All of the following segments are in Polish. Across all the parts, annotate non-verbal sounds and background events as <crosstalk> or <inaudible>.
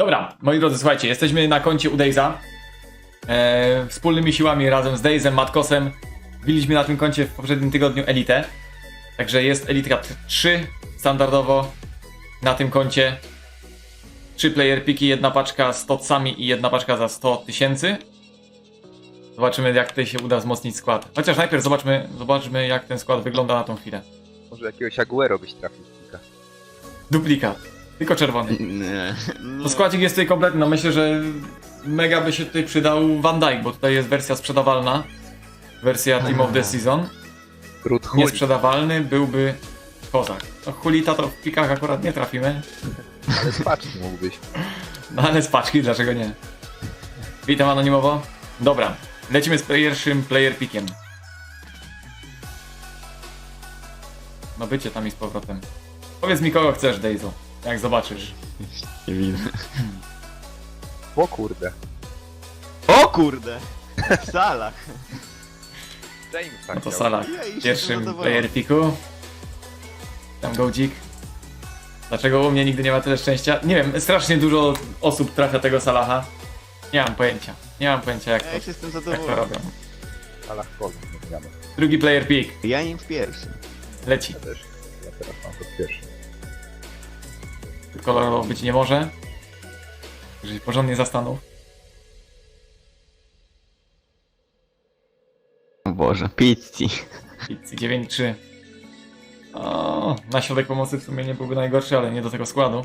Dobra, moi drodzy, słuchajcie, jesteśmy na koncie u Dejza. E, wspólnymi siłami razem z Dejzem, Matkosem biliśmy na tym koncie w poprzednim tygodniu Elitę. Także jest Elitka 3 standardowo na tym koncie. 3 player piki, jedna paczka z tocami i jedna paczka za 100 tysięcy. Zobaczymy jak tutaj się uda wzmocnić skład. Chociaż najpierw zobaczmy, zobaczmy jak ten skład wygląda na tą chwilę. Może jakiegoś Aguero byś trafił. Duplikat. Tylko czerwony. Nie. To składzik jest tutaj kompletny. No myślę, że mega by się tutaj przydał Van Dijk, bo tutaj jest wersja sprzedawalna. Wersja Team of the Season. Niesprzedawalny byłby Kozak. No Hulita to w pikach akurat nie trafimy. Ale spacz mógłbyś. No ale z paczki, dlaczego nie? Witam anonimowo. Dobra, lecimy z pierwszym player pickiem. No bycie tam i z powrotem. Powiedz mi kogo chcesz, Dejzo. Jak zobaczysz. Nie widzę. O kurde. O kurde! W salach. James tak No to. Salah Ja w pierwszym zadowolony. player picku. Tam gołdzik. Dlaczego u mnie nigdy nie ma tyle szczęścia? Nie wiem, strasznie dużo osób trafia tego Salaha. Nie mam pojęcia. Nie mam pojęcia jak Ja to, już jestem jak to zadowolony. robią. Nie gramy. Drugi player pick. Ja nim w pierwszym. Leci. Ja też. Ja teraz mam to pierwszy. Kolorowo być nie może. Jeżeli porządnie zastanów. O Boże, pizzi. Pizzi 9-3. O, na środek pomocy w sumie nie byłby najgorszy, ale nie do tego składu.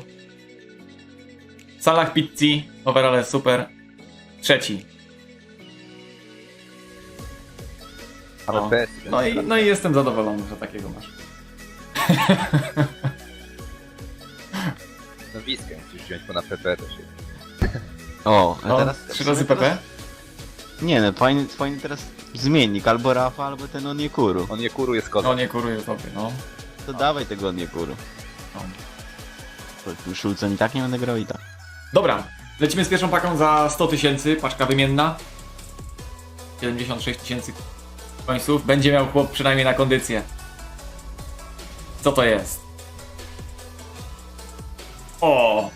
Salah Pizzi, overall super. Trzeci. Ale O. PS. No i, no i jestem zadowolony, że takiego masz. <laughs> Musisz wziąć, bo na PP też jest. O, a O, teraz... trzy razy PP? Nie no, fajny, fajny teraz zmiennik, albo Rafa, albo ten Oniekuru. On nie kuru jest No kozak. nie kuruję no. To dawaj tego Oniekuru. no. Bo Szulcem i tak nie będę grał i tak. Dobra, lecimy z pierwszą paką za 100 tysięcy, paczka wymienna. 76 tysięcy końców. Będzie miał chłop przynajmniej na kondycję. Co to jest? O!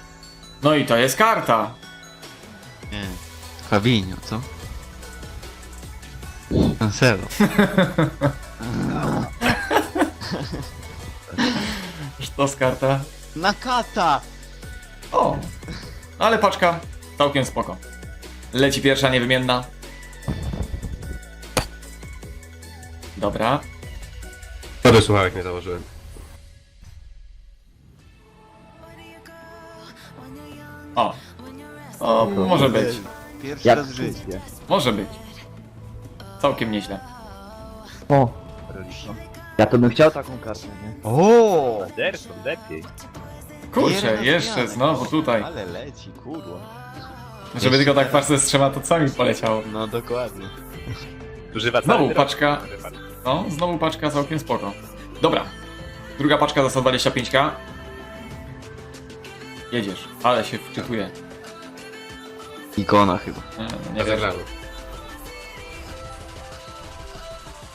No i to jest karta. Nie. Fabinho, co? Cancelo. <laughs> To jest karta. Nakata! O! Ale paczka całkiem spoko. Leci pierwsza niewymienna. Dobra. Sorry, słuchawek nie założyłem. O. O, może być. Pierwszy Jak raz w życiu. Może być. Całkiem nieźle. O, ja to bym chciał taką kartę, nie? O! Anderson, lepiej. Kurczę, jeszcze znowu tutaj. Ale leci, kurwa. Żeby tylko tak patrzę z trzema tocami poleciało. No dokładnie. Używa Znowu cały paczka. drog. No, znowu paczka całkiem spoko. Dobra. Druga paczka za 125k. Jedziesz, ale się wczytuje. Ikona chyba. Nie, no nie wierzę. Zagramy.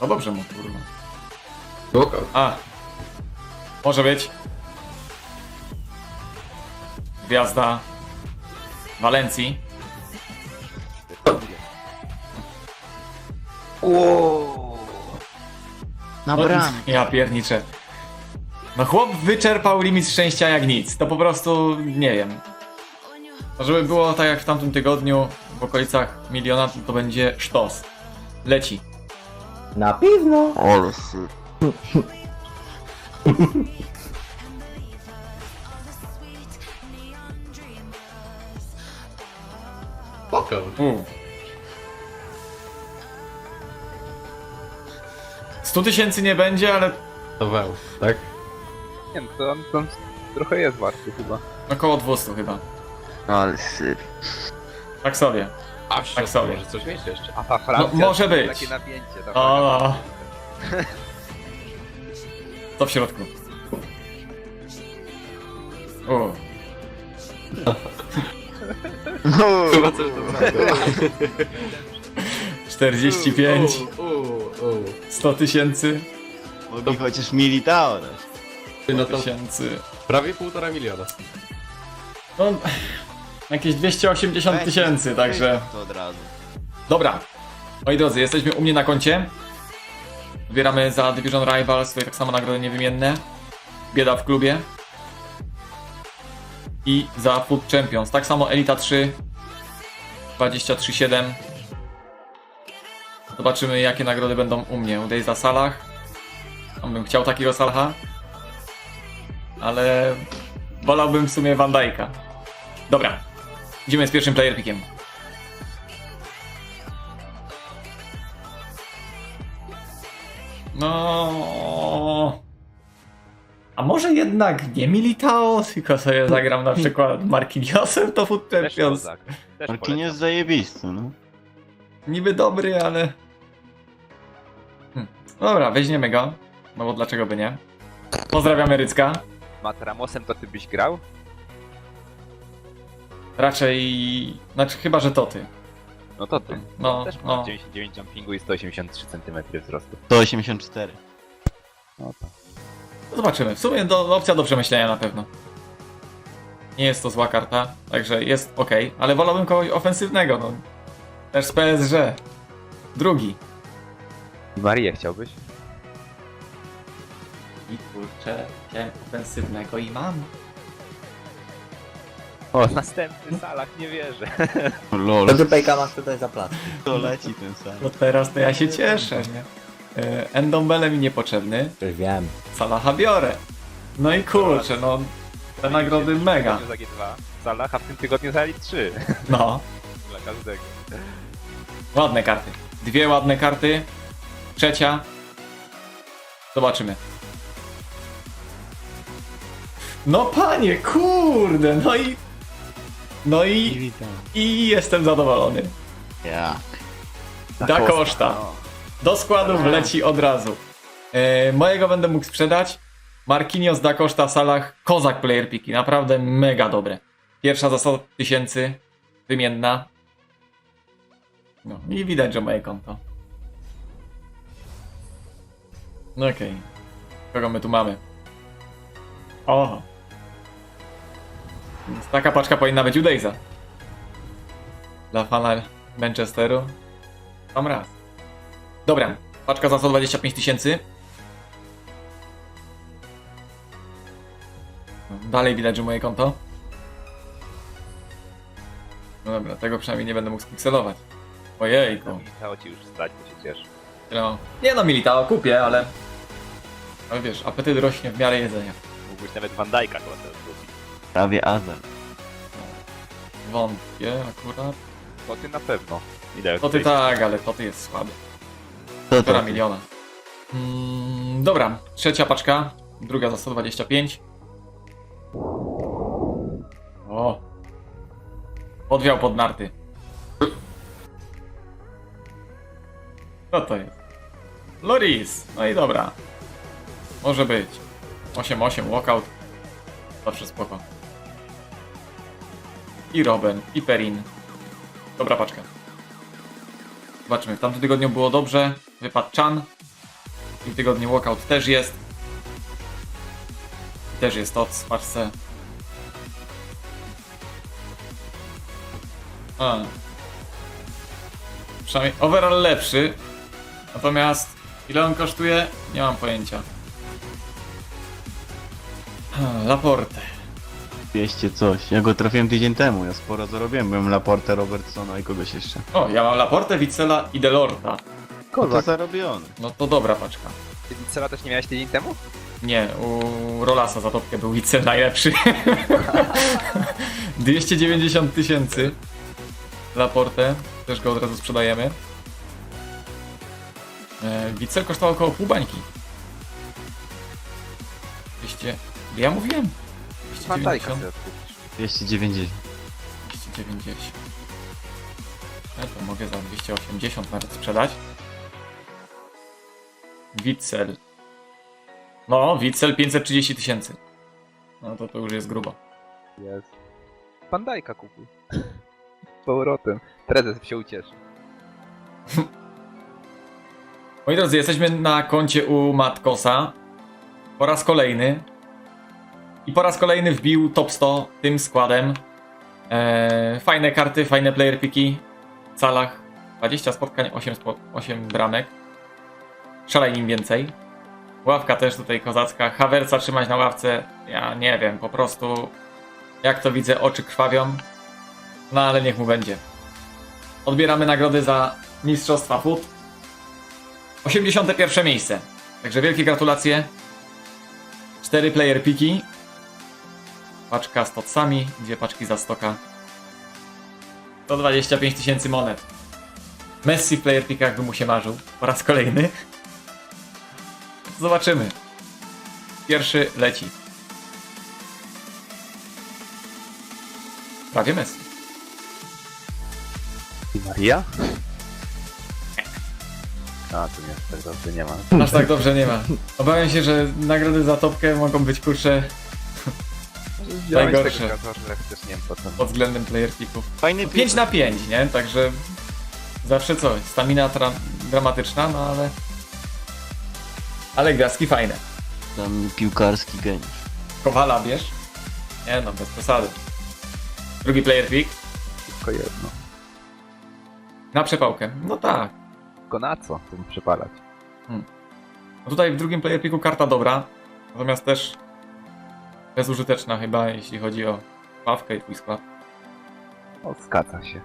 No dobrze mu, kurwa. Spoko. A. Może być. Gwiazda Walencji. Na No, bramę. Ja pierniczę. No chłop wyczerpał limit szczęścia jak nic. To po prostu nie wiem. To żeby było tak jak w tamtym tygodniu w okolicach miliona, to, będzie sztos. Leci. Na pewno. Ale syr. Spoko. U. 100 tysięcy nie będzie, ale To weł, tak? Nie no, to on, to on trochę jest warty chyba. około 200 chyba. Ale syr. Tak sobie. A w Tak środku sobie. może coś mieć jeszcze. A ta Francja... No, może być. Takie napięcie. Ta O. To w środku. O. Chyba coś dobrego. 45, U, u, u. 100 tysięcy, Mogli chociaż. 100 No to tysięcy. prawie półtora miliona. No, Jakieś 280 Weź, tysięcy, także... To od razu. Dobra. Moi drodzy, jesteśmy u mnie na koncie. Zbieramy za Division Rivals, tutaj tak samo nagrody niewymienne. Bieda w klubie. I za Food Champions. Tak samo Elita 3. 23-7. Zobaczymy jakie nagrody będą u mnie. U Dejza Salah. On bym chciał takiego Salaha. Ale wolałbym w sumie Van Dijk'a. Dobra. Idziemy z pierwszym player pickiem. No. A może jednak nie Militao, tylko sobie zagram na przykład Marquinhosem to Food Też Champions. kozak. Też Markin polecam. jest zajebisty, no. Niby dobry, ale... Hm. Dobra, weźmiemy go. No bo dlaczego by nie? Pozdrawiamy Rycka. Matramosem to ty byś grał? Raczej... Znaczy chyba, że to ty. No to ty. No, Też ma no. 99 jumpingu i 183 cm wzrostu. 184. No to. Zobaczymy. W sumie do, opcja do przemyślenia na pewno. Nie jest to zła karta, także jest ok, ale wolałbym kogoś ofensywnego, no. Też z PSG. Drugi. I Marię chciałbyś? I kurczę, chciałem ofensywnego i mam. O, następny salach, nie wierzę. <laughs> Lol. To ty Pejka masz tutaj za plac. To leci ten sam. No teraz to ja się cieszę, nie? E, Endombele mi niepotrzebny, Już wiem. Salaha biorę. No i kurczę, no te nagrody mega. Za G2. Salah, a w tym tygodniu za Elite 3. No, Dla każdego. ładne karty. Dwie ładne karty. Trzecia. Zobaczymy. No panie, kurde, no i... No i... witam. I jestem zadowolony. Ja. Da koszta. Do składów leci od razu. E, mojego będę mógł sprzedać. Marquinhos da koszta w salach. Kozak player piki. Naprawdę mega dobre. Pierwsza za 100 tysięcy. Wymienna. No i widać, że moje konto. No okej. Kogo my tu mamy? O. Więc taka paczka powinna być u Dejza. Dla fana Manchesteru. Mam raz. Dobra, paczka za 125 tysięcy. Dalej widać, że moje konto. No dobra, tego przynajmniej nie będę mógł spikselować. Ojejku. Militao ci już stać, to się cieszę. No. Nie no, Militao kupię, ale... Ale wiesz, apetyt rośnie w miarę jedzenia. Mógłbyś nawet Van Dijk'a kupić. Prawie Azel. Wątpię akurat. To ty na pewno. Idę To ty tak, ale to ty jest słaby. To Półtora to. miliona. Mm, dobra, trzecia paczka. Druga za 125. O. Podwiał pod narty. Co to jest? Loris. No i dobra. Może być. 8-8, walkout. Zawsze spoko. I Robin, i Perin. Dobra paczka. Zobaczymy. W tamtym tygodniu było dobrze. Wypadł Chan. W tym tygodniu walkout też jest. Też jest to w paczce. A. Przynajmniej overall lepszy. Natomiast ile on kosztuje? Nie mam pojęcia. Laporte. 200 coś. Ja go trafiłem tydzień temu, ja sporo zarobiłem. Byłem Laporte, Robertsona i kogoś jeszcze. O, ja mam Laporte, Wicela i Delorta. No to zarobiony. No to dobra paczka. Ty Wicela też nie miałeś tydzień temu? Nie, u Rolasa za topkę był Wicel najlepszy. <laughs> 290 tysięcy. Laporte. Też go od razu sprzedajemy. E, Wicel kosztował około pół bańki. 200... Ja mówiłem. Van Dijk'a 290. sobie kupisz. 290. 290. Ja to mogę za 280 nawet sprzedać. Witzel. No, Witzel 530 tysięcy. No to to już jest grubo. Jest. Van Dijk'a kupił. <laughs> Z powrotem. Prezes się ucieszy. <laughs> Moi drodzy, jesteśmy na koncie u Matkosa. Po raz kolejny. I po raz kolejny wbił top 100 tym składem. Eee, fajne karty, fajne player piki. W calach 20 spotkań, 8, spo, 8 bramek. Szalej im więcej. Ławka też tutaj kozacka. Hawerca trzymać na ławce. Ja nie wiem, po prostu jak to widzę, oczy krwawią. No ale niech mu będzie. Odbieramy nagrody za Mistrzostwa Foot. 81 miejsce. Także wielkie gratulacje. 4 player piki. Paczka z totsami, dwie paczki za stoka. 125 tysięcy monet. Messi w player pikach by mu się marzył. Po raz kolejny. Zobaczymy. Pierwszy leci. Prawie Messi. I Maria? A, tu nie, tak dobrze nie ma. Aż tak dobrze nie ma. Obawiam się, że nagrody za topkę mogą być kurcze Najgorsze. tego też nie wiem pod względem player pików. Fajny 5 na 5, nie? Także zawsze coś. Stamina tra- dramatyczna, no ale. Ale gwiazdki fajne. Tam piłkarski geniusz. Kowala bierz? Nie no, bez przesady. Drugi player pick Tylko jedno. na przepałkę. No tak. Tylko na co tym przepalać? No tutaj w drugim player picku karta dobra, natomiast też bezużyteczna chyba, jeśli chodzi o ławkę i twój skład. O, zgadza się.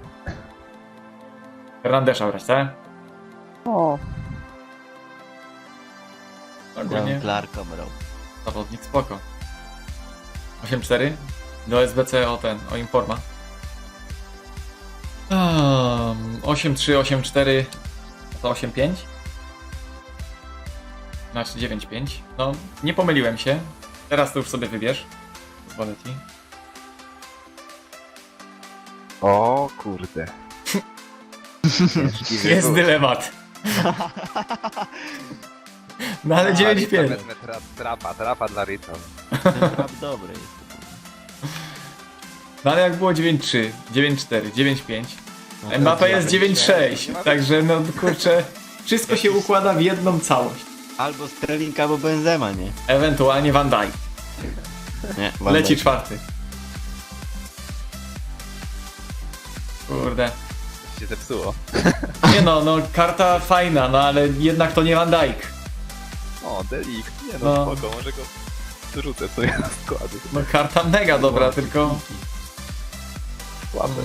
Fernandesza brać, tak? O, Ogólnie Clarka brał. zawodnik spoko. 8-4 do SBC o ten, o Informa. Um, 8-3, 8-4 to 8-5. Znaczy 9-5. No, nie pomyliłem się. Teraz to już sobie wybierz. Pozwolę ci. o kurde. Ciężki <laughs> Jest wybór. dylemat. <laughs> No ale A, 9-5. Rita wezmę tra trapa, trapa dla Rita. Rap dobry jest. No ale jak było 9-3, 9-4, 9-5. No Mbappé jest 9-6. 9-6. Także no kurczę, wszystko się układa w jedną całość. Albo Sterling, albo Benzema, nie? Ewentualnie Van Dijk. Nie, Van Leci Dijk. czwarty. Kurde. się zepsuło. <laughs> Nie no, no karta fajna, no ale jednak to nie Van Dijk. O, Delikt. Nie no, No. spoko, może go rzucę sobie na składy. No karta mega dobra, tylko Słabe.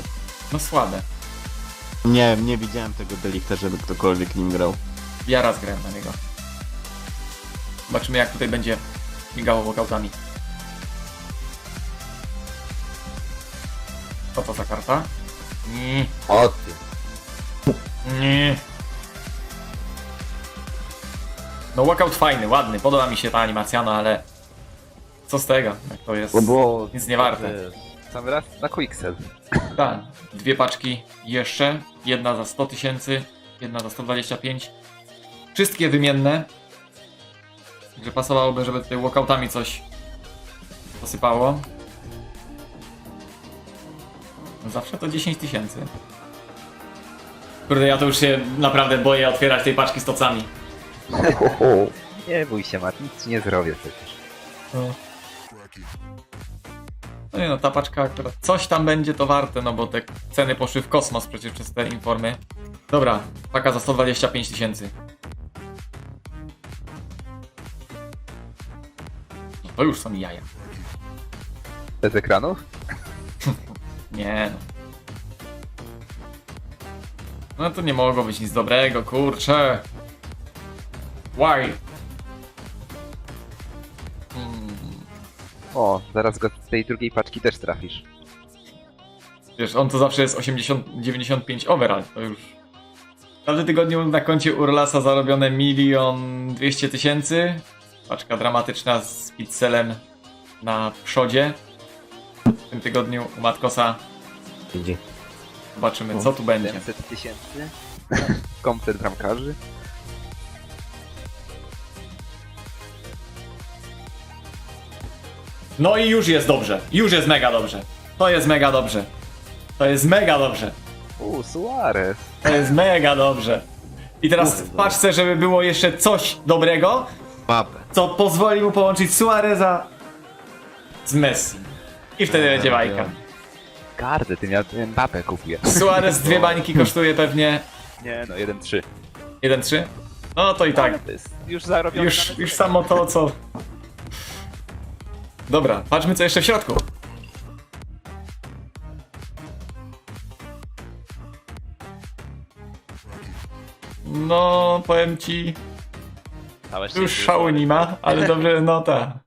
no słabe. Nie, nie widziałem tego delikta, żeby ktokolwiek nim grał. Ja raz grałem na niego. Zobaczymy jak tutaj będzie migało walkoutami. Co to za karta? Nie, O ty. nie. No walkout fajny, ładny, podoba mi się ta animacja, no ale co z tego, jak to jest Bo nic nie warte. Sam raz na Quicksell. <clears throat> Tak, dwie paczki jeszcze, jedna za 100 tysięcy, jedna za 125. Wszystkie wymienne. Także pasowałoby, żeby tutaj walkoutami coś posypało. Zawsze to 10 tysięcy. Kurde, ja to już się naprawdę boję otwierać tej paczki z tocami. Ho, <laughs> ho. Nie bój się, Mat, nic ci nie zrobię przecież. No nie no, ta paczka akurat coś tam będzie to warte, no bo te ceny poszły w kosmos przecież przez te informy. Dobra, paka za 125 tysięcy. To już są jaja. Bez ekranów? Nie no. No to nie mogło być nic dobrego, kurczę. Why? Hmm, O, zaraz go z tej drugiej paczki też trafisz. wiesz, on to zawsze jest 80, 95 overall, to już... W każdym tygodniu na koncie Urlasa zarobione milion 200 tysięcy. Paczka dramatyczna z pixelem na przodzie. W tym tygodniu u Matkosa Idzie. zobaczymy co tu będzie. 700 tysięcy. <laughs> Komplet bramkarzy. No i już jest dobrze. Już jest mega dobrze. To jest mega dobrze. To jest mega dobrze. U, Suarez. To jest mega dobrze. I teraz w paczce, żeby było jeszcze coś dobrego, Papę. Co pozwoli mu połączyć Suareza z Messi. I wtedy będzie bajka. Gardę, ty miał Mbappé kupię. Suarez dwie <laughs> bańki kosztuje pewnie Nie no, 1-3. 1-3. No to i tak. To jest już zarobione Już, nawet już samo to, co... Dobra, patrzmy co jeszcze w środku. No, powiem ci, Całe już szczęście, szału nie ma, ale <laughs> dobrze, no tak.